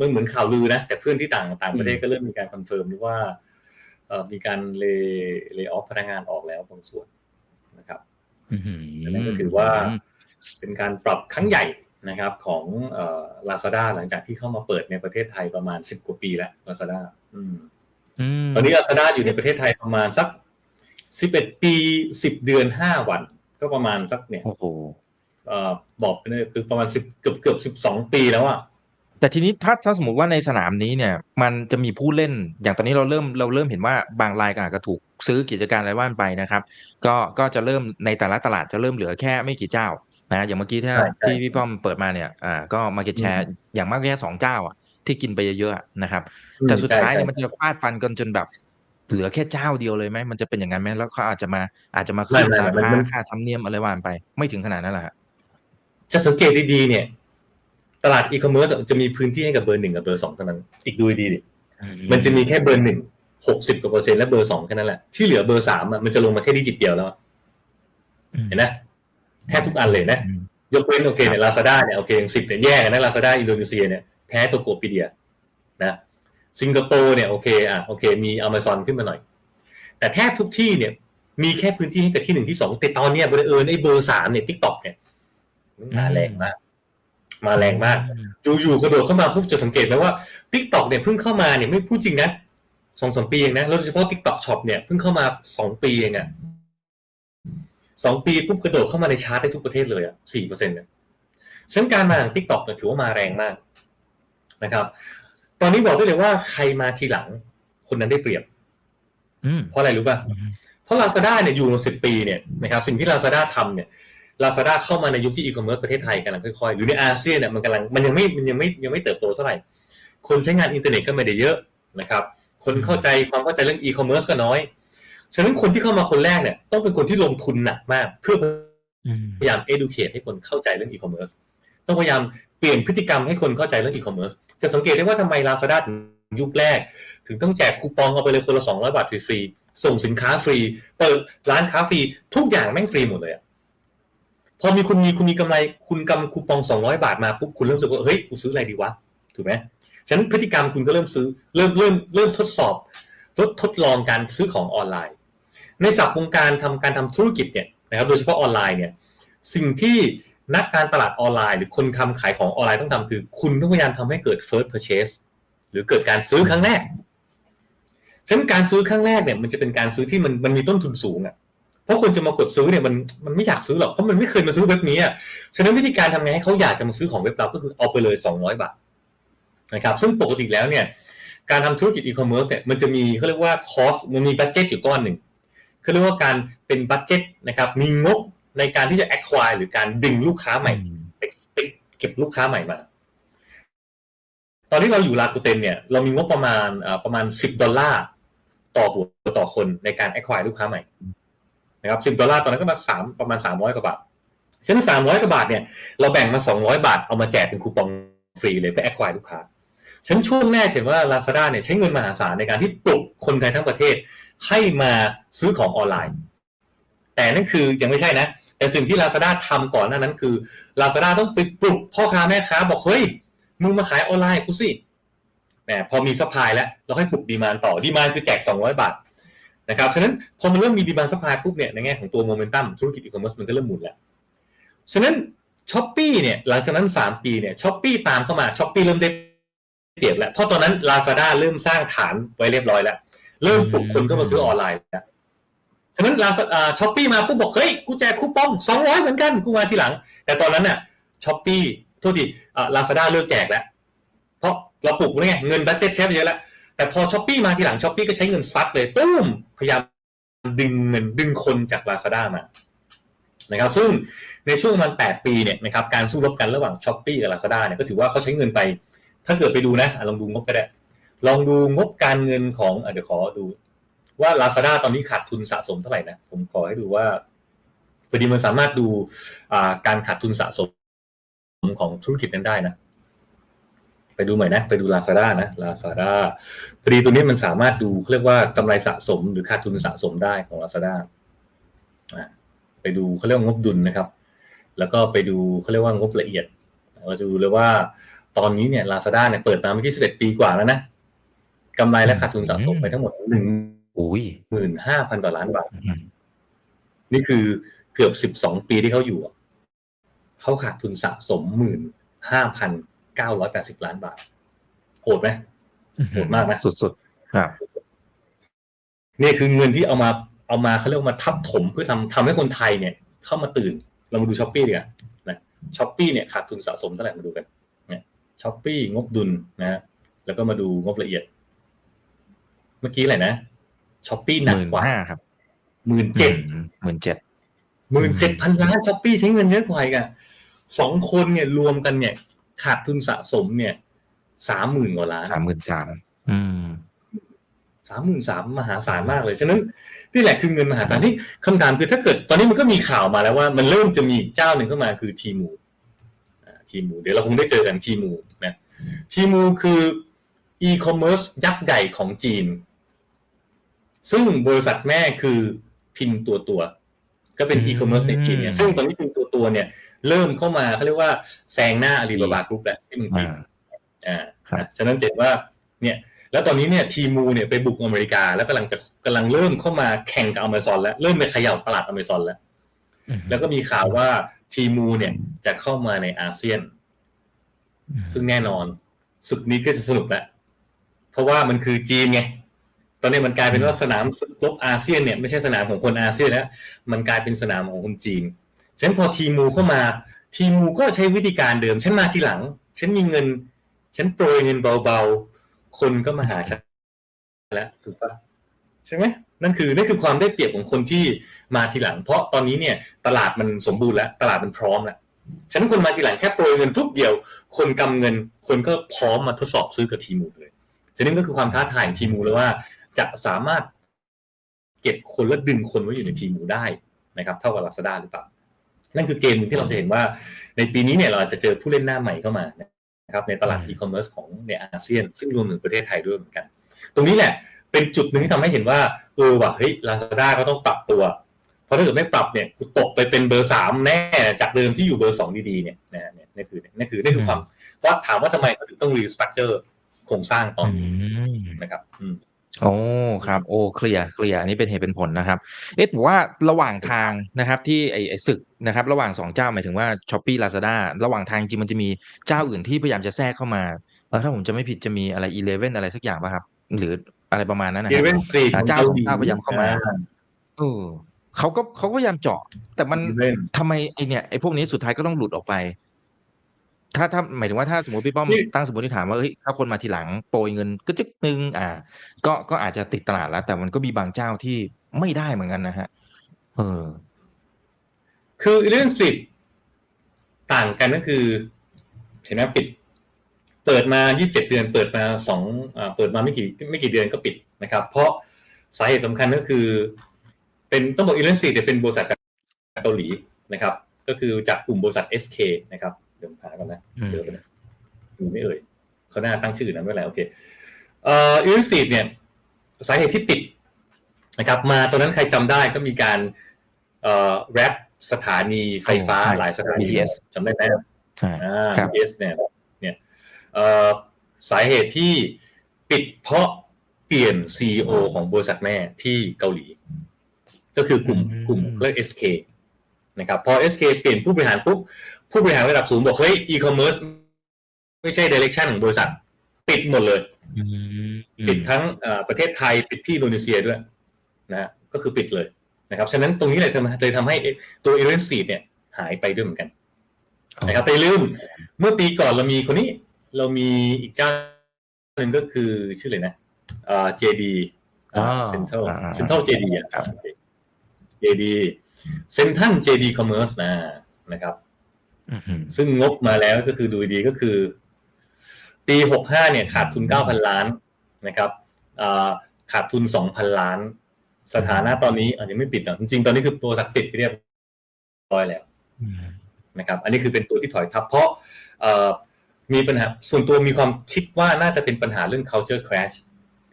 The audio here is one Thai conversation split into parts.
มันเหมือนข่าวลือนะ แต่เพื่อนที่ต่างต่างประเทศก็เริ่มมีการคอนเฟิร์มว่าเอ่อมีการเลเลออฟพนักงานออกแล้วบางส่วนนะครับอื้อหืออันนั้นก็ถือว่าเป็นการปรับครั้งใหญ่นะครับของเอ่อลาซาด้าหลังจากที่เข้ามาเปิดในประเทศไทยประมาณสิบกว่าปีแล้วลาซาด้าอืมมตอนนี้ลาซาด้าอยู่ในประเทศไทยประมาณสักสิบเอ็ดปีสิบเดือนห้าวัน ก็ประมาณสักเนี่ยโอ้โหเอ่อบอกไปเลยคือประมาณสิบเกือบเกือบสิบสองปีแล้วอะ แต่ทีนี้ถ้าถ้าสมมติว่าในสนามนี้เนี่ยมันจะมีผู้เล่นอย่างตอนนี้เราเริ่มเราเริ่มเห็นว่าบางรายก็อาจจะถูกซื้อกิจการอะไรว่านไปนะครับ ก็ก็จะเริ่มในแต่ละตลาดจะเริ่มเหลือแค่ไม่กี่เจ้านะอย่างเมื่อกี้ที่ใช่ใช่ที่พี่ป้อมเปิดมาเนี่ยอ่าก็มาเก็ตแชร์อย่างมากก็แค่สองเจ้าอะที่กินไปเยอะๆอะนะครับแต่สุดท้ายเนี่ยมันจะฟาดฟันกันจนแบบเหลือแค่เจ้าเดียวเลยไหมมันจะเป็นอย่างนั้นไหมแล้วเขาอาจจะมาอาจจะมาขึ้นราคาค่าธรรมเนียมอะไรว่านไป ไม่ถึงขนาดนั้นแหละฮะจะสังเกตดีๆเนี่ย ตลาดอีคอมเมิร์ซจะมีพื้นที่ให้กับเบอร์หนึ่งกับเบอร์สองเท่านั้น อีกดูดีๆดิมันจะมีแค่เบอร์หนึ่งหกสิบกว่าเปอร์เซ็นต์และเบอร์สองแค่นั้นแหละ ที่เหลือเบอร์สามอะมันจะลงมาแค่ดิจิตเดียวแล้วอะเห็นไหมแทบทุกอันเลยนะอืมยกเว้นโอเคเนี่ยลาซาด้าเนี่ยโอเคยังสิบเนี่ยแย่กันนะลาซาด้าอินโดนีเซียเนี่ยแพ้โตโกปีเดียนะสิงคโปร์เนี่ยโอเคอะโอเค มีอเมซอนขึ้นมาหน่อย แต่แทบทุกที่เนี่ยมีแค่พื้นที่ให้กับที่หนึ่งที่สองแต่ตอนเนี้ยบังเอิญไอ้เบอร์สามเนี่ยทิกตอกเนี่ยมันมาแรงมาก มาแรงมากอยู่ๆกระโดดเข้ามาปุ๊บจะสังเกตไหมว่า t ิ k t o k เนี่ยเพิ่งเข้ามาเนี่ยไม่พูดจริงนะสองสามปีเองนะแล้วโดยเฉพาะ TikTok Shop เนี่ยเพิ่งเข้ามาสองปีเองอะสองปีปุ๊บกระโดดเข้ามาในชาร์ตได้ทุกประเทศเลยอะสี่เปอร์เซ็นต์เนี่ยฉะนั้นการมาของ TikTok เนี่ยถือว่ามาแรงมากนะครับ ตอนนี้บอกได้เลยว่าใครมาทีหลัง คนนั้นได้เปรียบอืมเพราะอะไรรู้ป่ะเพราะ Lazada เนี่ยอยู่มาสิบปีเนี่ยนะครับสิ่งที่ Lazada ทำเนี่ย Lazada เข้ามาในยุคที่อีคอมเมิร์ซประเทศไทยกำลังค่อยๆ หรือในอาเซียนเนี่ยมันกำลังมันยังไม่มันยังไม่ยังไม่เติบโตเท่าไหร่ คนใช้งานอินเทอร์เน็ตก็ไม่ได้เยอะนะครับ คนเข้าใจความเข้าใจเรื่องอีคอมเมิร์ซก็น้อย ฉะนั้นคนที่เข้ามาคนแรกเนี่ยต้องเป็นคนที่ลงทุนหนักมาก เพื่ออืมพยายาม educate ให้คนเข้าใจเรื่องอีคอมเมิร์ซต้องพยายามเปลี่ยนพฤติกรรมให้คนเข้าใจเรื่องอีคอมเมิร์ซจะสังเกตได้ว่าทำไม Lazada ถึงยุคแรก ถึงต้องแจกคูปองเอาไปเลยคนละ200บาทฟรีๆส่งสินค้าฟรี เปิดร้านค้าฟรีทุกอย่างแม่งฟรีหมดเลยอะ พอมีคุณมีคุณมีกำไรคุณกำคูปอง200บาทมาปุ๊บคุณเริ่มรู้สึกว่าเฮ้ยกูซื้ออะไรดีวะถูกไหมฉะนั้นพฤติกรรมคุณก็เริ่มซื้อเริ่มเริ่มเริ่มทดสอบทดทดลองการซื้อของออนไลน์ ในศัพท์วงการทำการทำธุรกิจเนี่ยนะครับโดยเฉพาะออนไลน์เนี่ยสิ่งที่นักการตลาดออนไลน์ หรือคนทำขายของออนไลน์ต้องทำคือ คุณต้องพยายามทำให้เกิด first purchase หรือเกิดการซื้อครั้งแรกฉะนั้นการซื้อครั้งแรกเนี่ยมันจะเป็นการซื้อที่มันมันมีต้นทุนสูงอะ เพราะคนจะมากดซื้อเนี่ยมันมันไม่อยากซื้อหรอกเพราะมันไม่เคยมาซื้อเว็บนี้อะฉะนั้นวิธีการทำไงให้เขาอยากจะมาซื้อของเว็บเราก็คือเอาไปเลย 200 บาทนะครับซึ่งปกติแล้วเนี่ยการทำธุรกิจอีคอมเมิร์ซเนี่ยมันจะมีเขาเรียกว่าคอสมันมีบัตเจ็ตอยู่ก้อนหนึ่งเขาเรียกว่าการเป็นบัตเจ็ตนะครับมีงบในการที่จะ acquire หรือการดึงลูกค้าใหม่ไปไปเก็บลูกค้าใหม่มา ตอนที่เราอยู่ลาคูเตนเนี่ยเรามีงบประมาณเอ่อประมาณสิบดอลลาร์ต่อหัวต่อคนในการ acquire ลูกค้าใหม่ นะครับสิบดอลลาร์ตอนนั้นก็มาสามประมาณสามร้อยกว่าบาทฉะนั้นสามร้อยกว่าบาทเนี่ยเราแบ่งมาสองร้อยบาทเอามาแจกเป็นคูปองฟรีเลยเพื่อ acquire ลูกค้าฉะนั้นช่วงแรกเห็นว่า Lazada เนี่ยใช้เงินมหาศาลในการที่ปลุกคนไทยทั้งประเทศให้มาซื้อของออนไลน์ แต่นั่นคือยังไม่ใช่นะ แต่สิ่งที่ Lazada ทำก่อนหน้านั้นคือ Lazada ต้องไปปลุกพ่อค้าแม่ค้าบอกเฮ้ยมึงมาขายออนไลน์กูสิแหมพอมีซัพพลายแล้วเราให้ปลุกดีมานต่อดีมานคือแจก 200 บาท นะครับฉะนั้นพอมันเริ่มมีดีมานซัพพลายปุ๊บเนี่ยในแง่ของตัวโมเมนตัมธุรกิจอีคอมเมิร์ซมันก็เริ่มหมุนแล้วฉะนั้นช้อปปี้เนี่ยหลังจากนั้น 3 ปีเนี่ยช้อปปี้ตามเข้ามาช้อปปี้เริ่มได้เปรียบแล้วเพราะตอนนั้น Lazada เริ่มสร้างฐานไว้เรียบร้อยแล้ว เริ่มปลุกคนเข้ามาซื้อออนไลน์แล้วฉะนั้นลาช้อปปี้มาปุ๊บบอกเฮ้ยกูแจกคูปองสองร้อยเหมือนกันกูมาทีหลัง แต่ตอนนั้นน่ะช้อปปี้โทษทีลาซาด้าเลิกแจกแล้ว เพราะเราปลุกแล้วไงเงินบัตเจ็ตแชฟเยอะแล้ว แต่พอช้อปปี้มาทีหลังช้อปปี้ก็ใช้เงินซัดเลยตุ้มพยายามดึงเงินดึงคนจากลาซาด้ามานะครับซึ่งในช่วงมันแปดปีเนี่ยนะครับการสู้รบกันระหว่างช้อปปี้กับลาซาด้าเนี่ยก็ถือว่าเขาใช้เงินไป ถ้าเกิดไปดูนะลองดูงบก็ได้ลองดูงบการเงินของอเดี๋ยวขอดูว่า Lazada ตอนนี้ขาดทุนสะสมเท่าไหร่นะ ผมขอให้ดูว่าพอดีมันสามารถดูการขาดทุนสะสมของธุรกิจนั้นได้นะ ไปดูใหม่นะ ไปดู Lazada นะ Lazada พอดีตัวนี้มันสามารถดูเขาเรียกว่ากำไรสะสมหรือขาดทุนสะสมได้ของ Lazada อะไปดูเขาเรียกว่างบดุลนะครับ แล้วก็ไปดูเขาเรียกว่างบละเอียดเราจะดูเลยว่าตอนนี้เนี่ย Lazada เนี่ยเปิดมาเมื่อกี้11ปีกว่าแล้วนะกำไรและขาดทุนสะสมไปทั้งหมดหนึ่งอุ้ยหมื่นห้าพันกว่าล้านบาทอืมนี่คือเกือบสิบสองปีที่เขาอยู่อะเขาขาดทุนสะสมหมื่นห้าพัน เก้าร้อยแปดสิบล้านบาท โหดไหมโหดมากนะสุดๆครับนี่คือเงินที่เอามาเอามาเขาเรียกว่ามาทับถมเพื่อทำทำให้คนไทยเนี่ย เข้ามาตื่น เรามาดูช้อปปี้ดีกว่านะช้อปปี้เนี่ยขาดทุนสะสมเท่าไหร่มาดูกันเนี่ยช้อปปี้งบดุลนะฮะแล้วก็มาดูงบละเอียด เมื่อกี้อะไรนะช้อปปี้หนักกว่าห้าครับหมื่นเจ็ดหมื่นเจ็ดหมื่นเจ็ดพันล้านช้อปปี้ใช้เงินเยอะกว่าอีกอะสองคนเนี่ยรวมกันเนี่ย ขาดทุนสะสมเนี่ยสามหมื่นกว่าล้านสามหมื่นสามอืมสามหมื่นสามมหาศาลมากเลยฉะนั้นนี่แหละคือเงินมหาศาลที่คำถามคือถ้าเกิดตอนนี้มันก็มีข่าวมาแล้วว่า มันเริ่มจะมีอีกเจ้าหนึ่งเข้ามาคือทีมูทีมูเดี๋ยวเราคงได้เจอกันทีมูนะทีมูคืออีคอมเมิร์ซยักษ์ใหญ่ของจีน ซึ่งบริษัทแม่คือพินตัวตัว ก็เป็นอืมอีคอมเมิร์ซในจีนเนี่ยซึ่งตอนนี้พินตัวตัวเนี่ย เริ่มเข้ามาเขาเรียกว่าแซงหน้าอาลีบาบากรุ๊ปแล้วที่เมืองจีนอ่าอ่าครับนะฉะนั้นเจ็ดว่าเนี่ยแล้วตอนนี้เนี่ยทีมูเนี่ยไปบุกอเมริกา แล้วกำลังจะกำลังเริ่มเข้ามาแข่งกับอเมซอนแล้วเริ่มไปเขย่าตลาดอเมซอนแล้วอืมแล้วก็มีข่าวว่าทีมูเนี่ยจะเข้ามาในอาเซียน ซึ่งแน่นอนศึกนี้ก็จะสนุกแหละเพราะว่ามันคือจีนไงตอนนี้มันกลายเป็นว่าสนามรบอาเซียนเนี่ยไม่ใช่สนามของคนอาเซียนแล้วมันกลายเป็นสนามของคนจีน ฉะนั้นพอทีมูเข้ามา ทีมูก็ใช้วิธีการเดิม ฉันมาทีหลัง ฉันมีเงิน ฉันโปรยเงินเบาๆ คนก็มาหาฉันแล้วถูกปะใช่ไหมนั่นคือนั่นคือความได้เปรียบของคนที่มาทีหลัง เพราะตอนนี้เนี่ยตลาดมันสมบูรณ์แล้ว ตลาดมันพร้อมแล้วฉะนันคนมาทีหลังแค่โปรยเงินทุกเดียว คนกำเงิน คนก็พร้อมมาทดสอบซื้อกับทีมูเลยฉะนั้นก็คือความท้าทายของทีมูเลยว่า จะสามารถเก็บคนและดึงคนไว้อยู่ในทีมูได้นะครับ เท่ากับลาซาด้าหรือเปล่า นั่นคือเกมหนึ่งที่เราจะเห็นว่าในปีนี้เนี่ยเราอาจจะเจอผู้เล่นหน้าใหม่เข้ามานะครับในตลาดอืมอีคอมเมิร์ซของในอาเซียน ซึ่งรวมถึงประเทศไทยด้วยเหมือนกัน ตรงนี้แหละเป็นจุดหนึ่งที่ทำให้เห็นว่าเออว่ะเฮ้ยลาซาด้าก็ต้องปรับตัว เพราะถ้าเกิดไม่ปรับเนี่ยกูตกไปเป็นเบอร์สามแน่จากเดิมที่อยู่เบอร์สองดีๆเนี่ยนะเนี่ยนี่คือนี่คือนี่คือความว่าถามว่าทำไมเขาถึงต้องรีสตรัคเจอร์โครงสร้างตอนอืนี้มนะครับ อืม โอ้ครับ โอ้เคลียร์เคลียร์อันนี้เป็นเหตุเป็นผลนะครับ เอ๊ะผมว่าระหว่างทางนะครับ ที่ไอ้ไอ้ศึกนะครับ ระหว่างสองเจ้าหมายถึงว่าช้อปปี้ลาซาด้าระหว่างทางจริงมันจะมีเจ้าอื่นที่พยายามจะแทรกเข้ามาแล้วถ้าผมจะไม่ผิดจะมีอะไรอีเลเว่นอะไรสักอย่างป่ะครับ หรืออะไรประมาณนั้นนะคเอรับเวนสตรีทอ่าเจ้าสองเจ้าพยายามเข้ามาเออเขาก็เขาก็พยายามเจาะแต่มันเว่นทำไมไอเนี่ยไอพวกนี้สุดท้ายก็ต้องหลุดออกไป ถ้าถ้าหมายถึงว่าถ้าสมมติพี่ป้อมนี่ตั้งสมมติฐานว่าเฮ้ยถ้าคนมาทีหลังโปรยเงินก็จึกนึงอ่า ก็ก็อาจจะติดตลาดแล้ว แต่มันก็มีบางเจ้าที่ไม่ได้เหมือนกันนะฮะเออ คือเรื่องสตรีทต่างกันก็คือเห็นไหมปิด เปิดมา 27 เดือน เปิดมาสองอ่าเปิดมาไม่กี่ไม่กี่เดือนก็ปิดนะครับ เพราะสาเหตุสำคัญก็คือ เป็นต้องบอกอีเลนสตรีทเป็นบริษัทจากเกาหลีนะครับ ก็คือจากกลุ่มบริษัท SK นะครับเดี๋ยวผมหาก่อนนะอืมเจอไปนะดูไม่เอ่ยเขาหน้าตั้งชื่อนะไม่เป็นไรโอเคเอ่ออีเลนสตรีทเนี่ยสาเหตุที่ปิดนะครับ มาตอนนั้นใครจำได้ก็มีการเอ่อแรปสถานีไฟฟ้าโอ้ใช่หลายสถานี BTS จำได้ไหมใช่อ่าครับ BTS เนี่ยเนี่ยเอ่อสาเหตุที่ปิดเพราะเปลี่ยน CEO ของบริษัทแม่ที่เกาหลี ก็คือกลุ่มอืมกลุ่มเรียก SK นะครับพอ SK เปลี่ยนผู้บริหารปุ๊บผู้บริหารระดับสูงบอกเฮ้ย e-commerce ไม่ใช่ direction ของบริษัท ปิดหมดเลยอืมปิดทั้งเอ่อประเทศไทยปิดที่อินโดนีเซียด้วยนะฮะก็คือปิดเลยนะครับฉะนั้นตรงนี้เลยทำเลยทำให้ตัวเอเวนสตรีทเนี่ย หายไปด้วยเหมือนกันนะครับแต่อย่าลืม เมื่อปีก่อนเรามีคนนี้ เรามีอีกเจ้าหนึ่งก็คือชื่อเลยนะเอ่อ JD อ่าเซ็นทรัลอ่าอ่าเซ็นทรัล JD อะครับ JD เซ็นทัน JD Commerce นะนะครับอือหือซึ่งงบมาแล้วก็คือดูดีๆก็คือ ปีหกห้าเนี่ยขาดทุนเก้าพันล้านนะครับอ่าขาดทุนสองพันล้าน สถานะตอนนี้อาจจะยังไม่ปิดหรอกจริงๆ ตอนนี้คือตัวสักติดไปเรียบร้อยแล้วอืมนะครับ อันนี้คือเป็นตัวที่ถอยทับ เพราะเอ่อมีปัญหาส่วนตัวมีความคิดว่าน่าจะเป็นปัญหาเรื่อง culture crash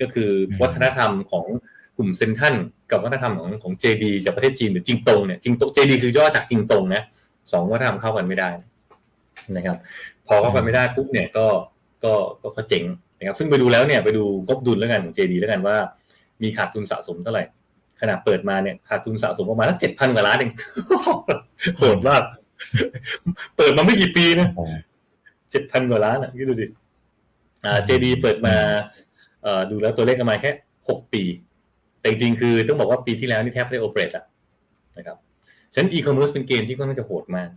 ก็คือวัฒนธรรมของกลุ่มเซนทัน กับวัฒนธรรมของของ JD จากประเทศจีนหรือจิงตงเนี่ยจิงตง JD คือย่อจากจิงตงนะสองวัฒนธรรมเข้ากันไม่ได้นะครับ พอเข้ากันไม่ได้ปุ๊บเนี่ยก็ก็ก็เจ๋งนะครับ ซึ่งไปดูแล้วเนี่ยไปดูงบดุลแล้วกันของ JD แล้วกันว่า มีขาดทุนสะสมเท่าไหร่ขณะเปิดมาเนี่ยขาดทุนสะสมประมาณสักเจ็ดพันกว่าล้านเองโหดมากเปิดมาไม่กี่ปีนะเจ็ดพันกว่าล้านอะคิดดูดิอ่า JD เปิดมาเอ่อดูแล้วตัวเลขประมาณแค่หกปี แต่จริงๆคือต้องบอกว่าปีที่แล้วนี่แทบไม่ได้โอเปรตอะนะครับฉะนั้นอีคอมเมิร์ซเป็นเกมที่ค่อนข้างจะโหดมาก